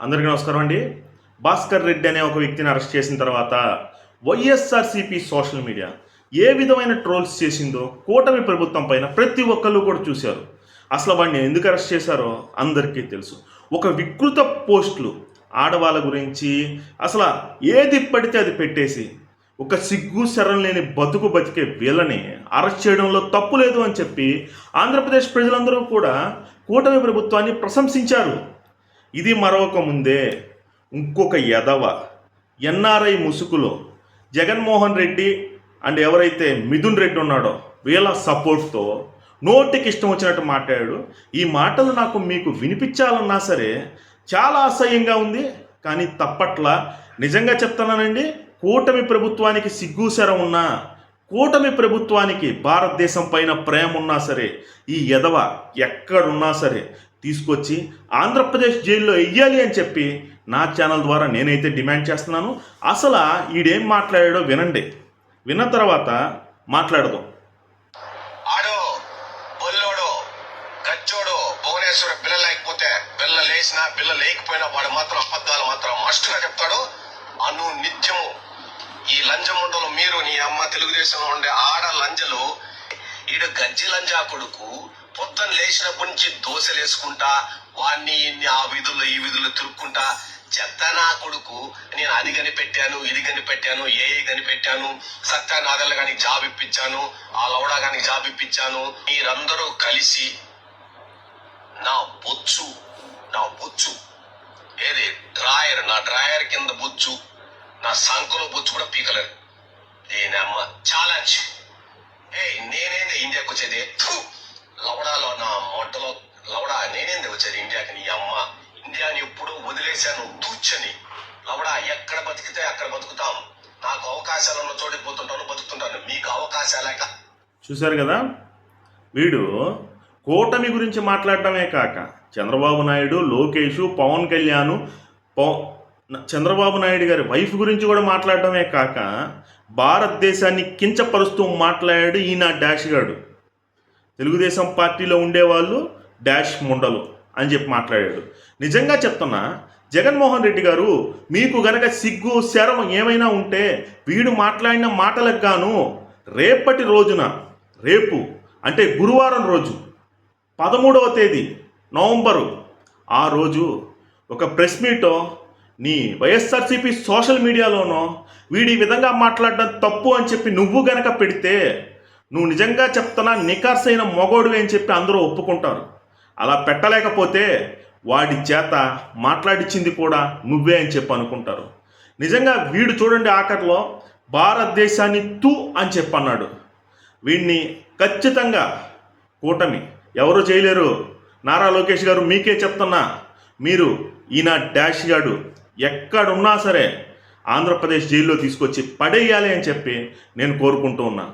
అందరికీ నమస్కారం అండి. భాస్కర్ రెడ్డి అనే ఒక వ్యక్తిని అరెస్ట్ చేసిన తర్వాత వైఎస్ఆర్సీపీ సోషల్ మీడియా ఏ విధమైన ట్రోల్స్ చేసిందో కూటమి ప్రభుత్వం పైన ప్రతి ఒక్కళ్ళు కూడా చూశారు. అసలు వాడిని ఎందుకు అరెస్ట్ చేశారో అందరికీ తెలుసు. ఒక వికృత పోస్టులు ఆడవాళ్ళ గురించి అసలు ఏది పడితే అది పెట్టేసి ఒక సిగ్గు శరం లేని బతుకు బతికే వీళ్ళని అరెస్ట్ చేయడంలో తప్పు లేదు అని చెప్పి ఆంధ్రప్రదేశ్ ప్రజలందరూ కూడా కూటమి ప్రభుత్వాన్ని ప్రశంసించారు. ఇది మరొక ముందే. ఇంకొక ఎదవ ఎన్ఆర్ఐ ముసుగులో. జగన్మోహన్ రెడ్డి అండ్ ఎవరైతే మిథున్ రెడ్డి ఉన్నాడో వీళ్ళ సపోర్ట్తో నోటికి ఇష్టం వచ్చినట్టు మాట్లాడాడు. ఈ మాటలు నాకు మీకు వినిపించాలన్నా సరే చాలా అసహ్యంగా ఉంది. కానీ తప్పట్లా నిజంగా చెప్తున్నానండి కూటమి ప్రభుత్వానికి సిగ్గుసెరం ఉన్నా కూటమి ప్రభుత్వానికి భారతదేశం పైన ప్రేమ ఉన్నా సరే ఈ ఎదవ ఎక్కడున్నా సరే తీసుకొచ్చి ఆంధ్రప్రదేశ్ జైల్లో వెయ్యాలి అని చెప్పి నా ఛానల్ ద్వారా నేనైతే డిమాండ్ చేస్తున్నాను. అసలు ఈడేం మాట్లాడాడో వినండి. విన్న తర్వాత మాట్లాడదాం. ఆడో బొల్లోడు గచ్చోడు భువనేశ్వర బిల్ల లేకపోతే బిల్ల లేచినా బిల్ల లేకపోయినా వాడు మాత్రం అబద్ధాలు మాత్రం మస్టుగా చెప్తాడు అను నిత్యము ఈ లంజముండలు నీ అమ్మ తెలుగుదేశంలో ఉండే ఆడ లంజలు ఈడు గజ్జి లంజా కొడుకు పొద్దున్న లేచినప్పటి నుంచి దోశలు వేసుకుంటా వాడిని ఇన్ని ఆ విధులు ఈ విధులు తిరుక్కుంటా చెత్త నా కొడుకు నేను అది కనిపెట్టాను ఇది కనిపెట్టాను ఏ కనిపెట్టాను సత్యనాథల్ గాని జాబ్ ఇప్పించాను ఆ లౌడా గాని జాబ్ ఇప్పించాను మీరందరూ కలిసి నా బొచ్చు నా బొచ్చు ఏది డ్రాయర్ నా డ్రాయర్ కింద బొచ్చు నా సంఖలో బొచ్చు కూడా పీకలేరు నేనమ్మ ఛాలెంజ్ ఏ నేనేంది ఇండియాకి వచ్చేది? లవడాలో నా మొట్టలో లవడా నేనేంది వచ్చేది ఇండియాకి నీ అమ్మ? ఇండియాని ఎప్పుడు వదిలేశాను తూచని లవడా ఎక్కడ బతికితే అక్కడ బతుకుతాం. నాకు అవకాశాలు ఉన్న చోటు పోతుంటాను బతుకుతుంటాను. మీకు అవకాశాలేక చూశారు కదా? వీడు కూటమి గురించి మాట్లాడటమే కాక చంద్రబాబు నాయుడు లోకేష్ పవన్ కళ్యాణ్ పవన్ చంద్రబాబు నాయుడు గారి వైఫ్ గురించి కూడా మాట్లాడటమే కాక భారతదేశాన్ని కించపరుస్తూ మాట్లాడాడు ఈయన డాష్ గాడు. తెలుగుదేశం పార్టీలో ఉండేవాళ్ళు డాష్ ముండలు అని చెప్పి మాట్లాడాడు. నిజంగా చెప్తున్నా జగన్మోహన్ రెడ్డి గారు మీకు గనక సిగ్గు శరం ఏమైనా ఉంటే వీడు మాట్లాడిన మాటలకు గాను రేపటి రోజున రేపు అంటే గురువారం రోజు పదమూడవ తేదీ నవంబరు ఆ రోజు ఒక ప్రెస్ మీటో నీ వైఎస్ఆర్సీపీ సోషల్ మీడియాలోనో వీడి ఈ విధంగా మాట్లాడడం తప్పు అని చెప్పి నువ్వు గనక పెడితే నువ్వు నిజంగా చెప్తున్నా నికార్సైన మొగోడు అని చెప్పి అందరూ ఒప్పుకుంటారు. అలా పెట్టలేకపోతే వాడి చేత మాట్లాడిచ్చింది కూడా నువ్వే అని చెప్పి అనుకుంటారు. నిజంగా వీడు చూడండి ఆఖరిలో భారతదేశాన్ని తూ అని చెప్పన్నాడు వీడిని ఖచ్చితంగా కూటమి ఎవరు చేయలేరు. నారా లోకేష్ గారు మీకే చెప్తున్నా మీరు ఈయన డాష్ గాడు ఎక్కడున్నా సరే ఆంధ్రప్రదేశ్ జైల్లో తీసుకొచ్చి పడేయాలి అని చెప్పి నేను కోరుకుంటూ ఉన్నా.